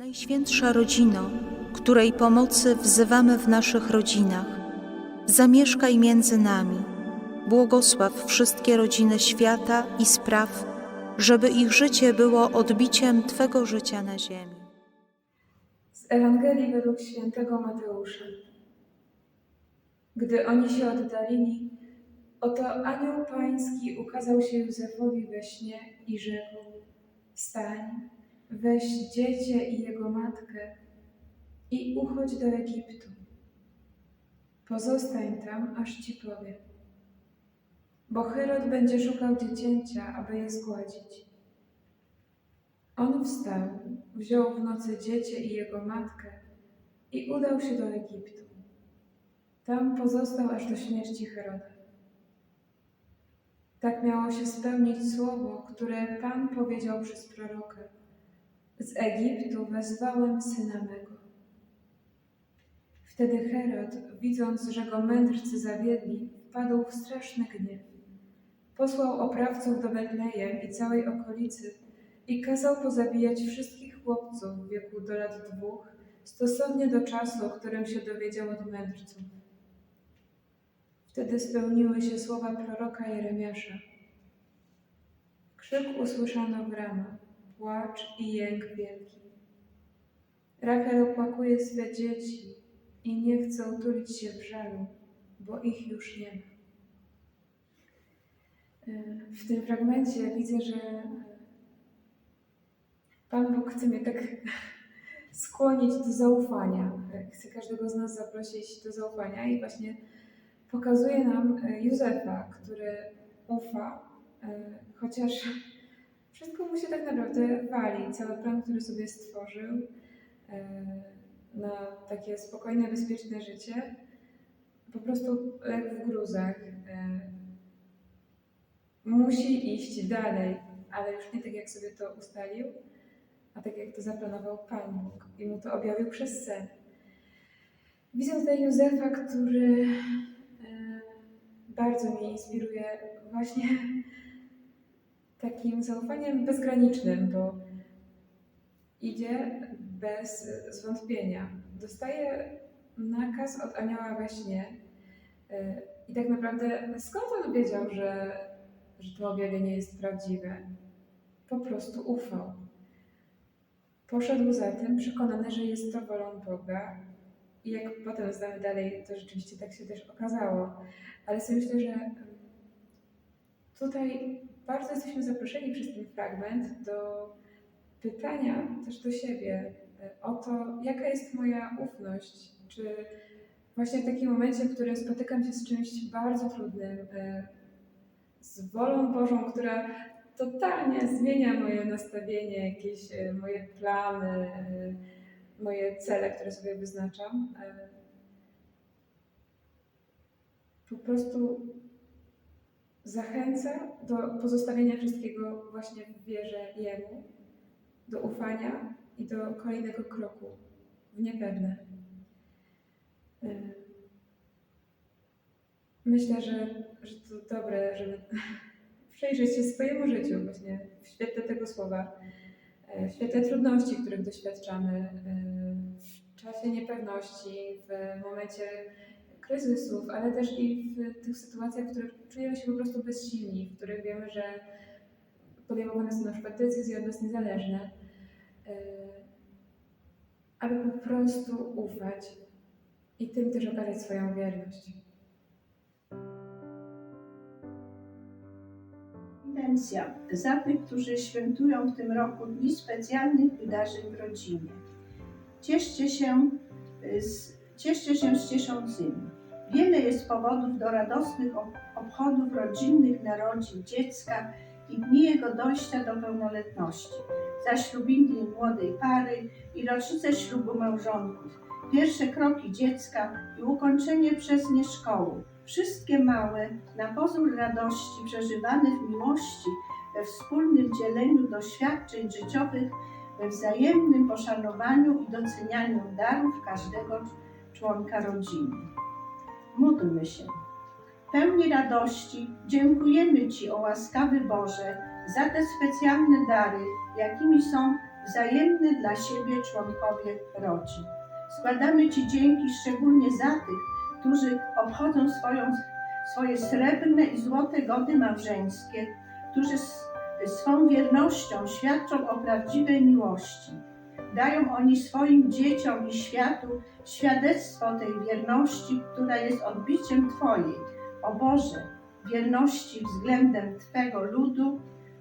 Najświętsza rodzino, której pomocy wzywamy w naszych rodzinach, zamieszkaj między nami. Błogosław wszystkie rodziny świata i spraw, żeby ich życie było odbiciem Twego życia na ziemi. Z Ewangelii według świętego Mateusza. Gdy oni się oddalili, oto anioł pański ukazał się Józefowi we śnie i rzekł: Wstań, weź dziecię i jego matkę i uchodź do Egiptu. Pozostań tam, aż ci powiem. Bo Herod będzie szukał dziecięcia, aby je zgładzić. On wstał, wziął w nocy dziecię i jego matkę i udał się do Egiptu. Tam pozostał aż do śmierci Heroda. Tak miało się spełnić słowo, które Pan powiedział przez proroka. Z Egiptu wezwałem syna mego. Wtedy Herod, widząc, że go mędrcy zawiedli, wpadł w straszny gniew. Posłał oprawców do Betlejem i całej okolicy i kazał pozabijać wszystkich chłopców w wieku do lat dwóch, stosownie do czasu, o którym się dowiedział od mędrców. Wtedy spełniły się słowa proroka Jeremiasza. Krzyk usłyszano w ramach, płacz i jęk wielki. Rachel opłakuje swe dzieci i nie chce utulić się w żalu, bo ich już nie ma. E, W tym fragmencie widzę, że Pan Bóg chce mnie tak skłonić do zaufania. Chce każdego z nas zaprosić do zaufania i właśnie pokazuje nam e, Józefa, który ufa, e, chociaż wszystko mu się tak naprawdę wali. Cały plan, który sobie stworzył e, na takie spokojne, bezpieczne życie, po prostu legł w gruzach. E, Musi iść dalej, ale już nie tak, jak sobie to ustalił, a tak, jak to zaplanował Pan Bóg i mu to objawił przez sen. Widzę tutaj Józefa, który e, bardzo mnie inspiruje właśnie takim zaufaniem bezgranicznym, bo idzie bez zwątpienia. Dostaje nakaz od anioła we śnie e, i tak naprawdę skąd on wiedział, że, że to objawienie jest prawdziwe? Po prostu ufał. Poszedł za tym, przekonany, że jest to wolą Boga. I jak potem znamy dalej, to rzeczywiście tak się też okazało. Ale sobie myślę, że tutaj bardzo jesteśmy zaproszeni przez ten fragment do pytania też do siebie e, o to, jaka jest moja ufność. Czy właśnie w takim momencie, w którym spotykam się z czymś bardzo trudnym, e, z wolą Bożą, która totalnie zmienia moje nastawienie, jakieś e, moje plany, moje cele, które sobie wyznaczam. Po prostu zachęca do pozostawienia wszystkiego właśnie w wierze Jemu, do ufania i do kolejnego kroku w niepewne. Myślę, że, że to dobre, żeby przyjrzeć się swojemu życiu właśnie w świetle tego słowa, e, w świetle trudności, których doświadczamy, e, w czasie niepewności, w momencie kryzysów, ale też i w tych sytuacjach, w których czujemy się po prostu bezsilni, w których wiemy, że podejmowane są na przykład decyzje od nas niezależne, e, aby po prostu ufać i tym też okazać swoją wierność. Intencja za tych, którzy świętują w tym roku dni specjalnych wydarzeń w rodzinie. Cieszcie się y, z, cieszcie się z cieszącymi. Wiele jest powodów do radosnych ob- obchodów rodzinnych narodzin dziecka i dni jego dojścia do pełnoletności, zaślubiny młodej pary i rocznicę ślubu małżonków, pierwsze kroki dziecka i ukończenie przez nie szkoły, wszystkie małe, na pozór radości przeżywane w miłości, we wspólnym dzieleniu doświadczeń życiowych, we wzajemnym poszanowaniu i docenianiu darów każdego członka rodziny. Módlmy się. Pełni radości dziękujemy Ci, o łaskawy Boże, za te specjalne dary, jakimi są wzajemny dla siebie członkowie rodzin. Składamy Ci dzięki szczególnie za tych, którzy obchodzą swoją, swoje srebrne i złote gody małżeńskie, którzy swą wiernością świadczą o prawdziwej miłości. Dają oni swoim dzieciom i światu świadectwo tej wierności, która jest odbiciem Twojej, o Boże, wierności względem Twego ludu,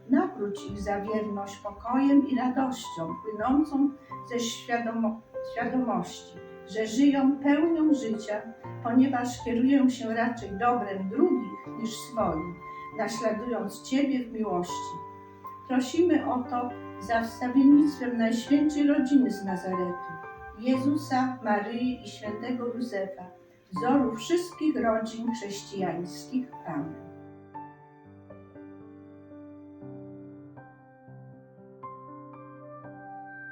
nagródź ich za wierność pokojem i radością płynącą ze świadomo- świadomości, że żyją pełnią życia, ponieważ kierują się raczej dobrem drugich niż swoim, naśladując Ciebie w miłości. Prosimy o to za wstawiennictwem Najświętszej Rodziny z Nazaretu, Jezusa, Maryi i świętego Józefa, wzoru wszystkich rodzin chrześcijańskich. Amen.